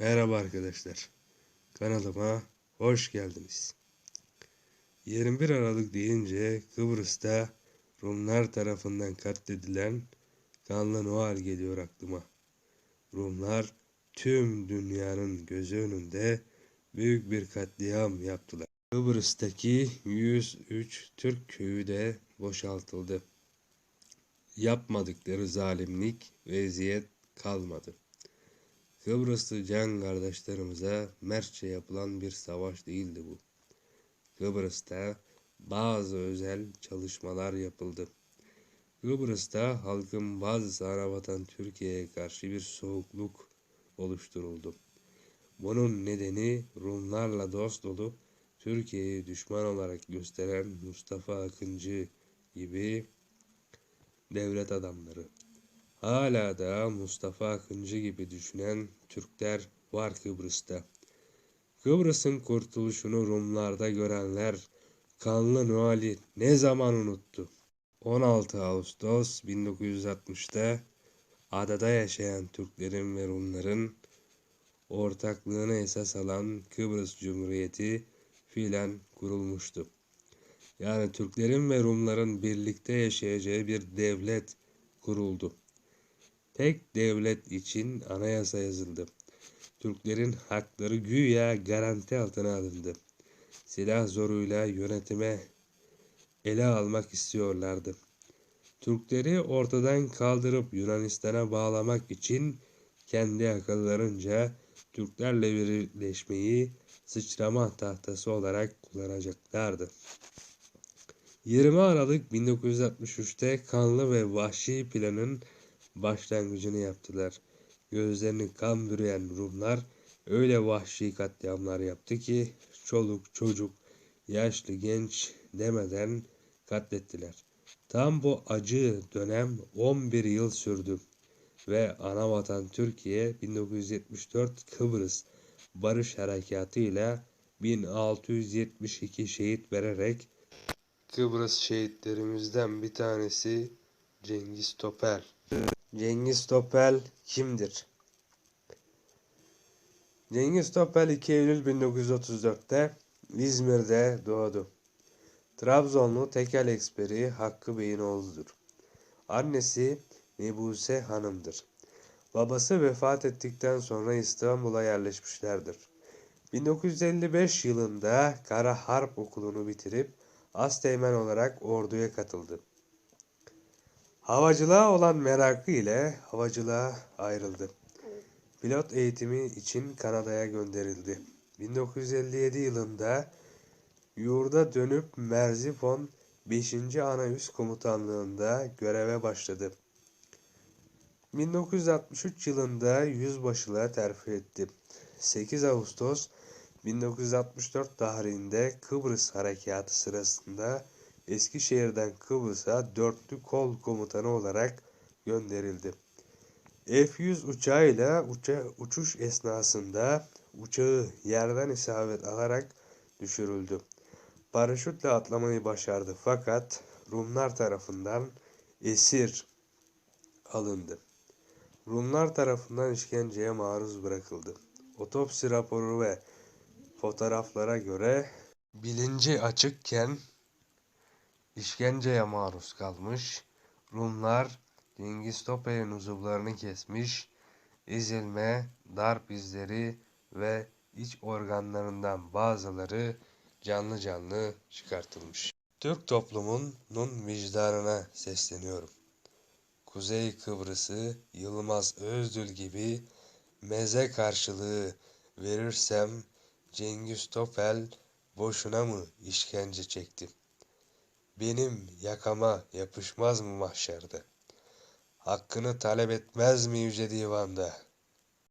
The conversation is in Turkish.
Merhaba arkadaşlar. Kanalıma hoş geldiniz. 21 Aralık deyince Kıbrıs'ta Rumlar tarafından katledilen kanlı Noel geliyor aklıma. Rumlar tüm dünyanın gözü önünde büyük bir katliam yaptılar. Kıbrıs'taki 103 Türk köyü de boşaltıldı. Yapmadıkları zalimlik ve eziyet kalmadı. Kıbrıslı can kardeşlerimize mertçe yapılan bir savaş değildi bu. Kıbrıs'ta bazı özel çalışmalar yapıldı. Kıbrıs'ta halkın bazı anavatan Türkiye'ye karşı bir soğukluk oluşturuldu. Bunun nedeni Rumlarla dost olup Türkiye'yi düşman olarak gösteren Mustafa Akıncı gibi devlet adamları. Hala da Mustafa Akıncı gibi düşünen Türkler var Kıbrıs'ta. Kıbrıs'ın kurtuluşunu Rumlarda görenler kanlı Noel'i ne zaman unuttu? 16 Ağustos 1960'da adada yaşayan Türklerin ve Rumların ortaklığını esas alan Kıbrıs Cumhuriyeti fiilen kurulmuştu. Yani Türklerin ve Rumların birlikte yaşayacağı bir devlet kuruldu. Tek devlet için anayasa yazıldı. Türklerin hakları güya garanti altına alındı. Silah zoruyla yönetime ele almak istiyorlardı. Türkleri ortadan kaldırıp Yunanistan'a bağlamak için kendi akıllarınca Türklerle birleşmeyi sıçrama tahtası olarak kullanacaklardı. 20 Aralık 1963'te kanlı ve vahşi planın başlangıcını yaptılar. Gözlerini kan bürüyen Rumlar öyle vahşi katliamlar yaptı ki çoluk çocuk, yaşlı genç demeden katlettiler. Tam bu acı dönem 11 yıl sürdü ve anavatan Türkiye 1974 Kıbrıs Barış Harekatı ile 1672 şehit vererek Kıbrıs şehitlerimizden bir tanesi Cengiz Topel. Cengiz Topel kimdir? Cengiz Topel 2 Eylül 1934'te İzmir'de doğdu. Trabzonlu tekel eksperi Hakkı Bey'in oğludur. Annesi Nebuse Hanım'dır. Babası vefat ettikten sonra İstanbul'a yerleşmişlerdir. 1955 yılında Kara Harp Okulu'nu bitirip Asteğmen olarak orduya katıldı. Havacılığa olan merakı ile havacılığa ayrıldı. Pilot eğitimi için Kanada'ya gönderildi. 1957 yılında yurda dönüp Merzifon 5. Ana Üst Komutanlığı'nda göreve başladı. 1963 yılında yüzbaşılığa terfi etti. 8 Ağustos 1964 tarihinde Kıbrıs Harekatı sırasında Eskişehir'den Kıbrıs'a dörtlü kol komutanı olarak gönderildi. F-100 uçağıyla uça uçuş esnasında uçağı yerden isabet alarak düşürüldü. Paraşütle atlamayı başardı fakat Rumlar tarafından esir alındı. Rumlar tarafından işkenceye maruz bırakıldı. Otopsi raporu ve fotoğraflara göre bilinci açıkken işkenceye maruz kalmış. Rumlar Cengiz Topel'in uzuvlarını kesmiş, ezilme, darp izleri ve iç organlarından bazıları canlı canlı çıkartılmış. Türk toplumunun vicdanına sesleniyorum. Kuzey Kıbrıs'ı Yılmaz Özdül gibi meze karşılığı verirsem Cengiz Topel boşuna mı işkence çekti? Benim yakama yapışmaz mı mahşerde? Hakkını talep etmez mi yüce divanda?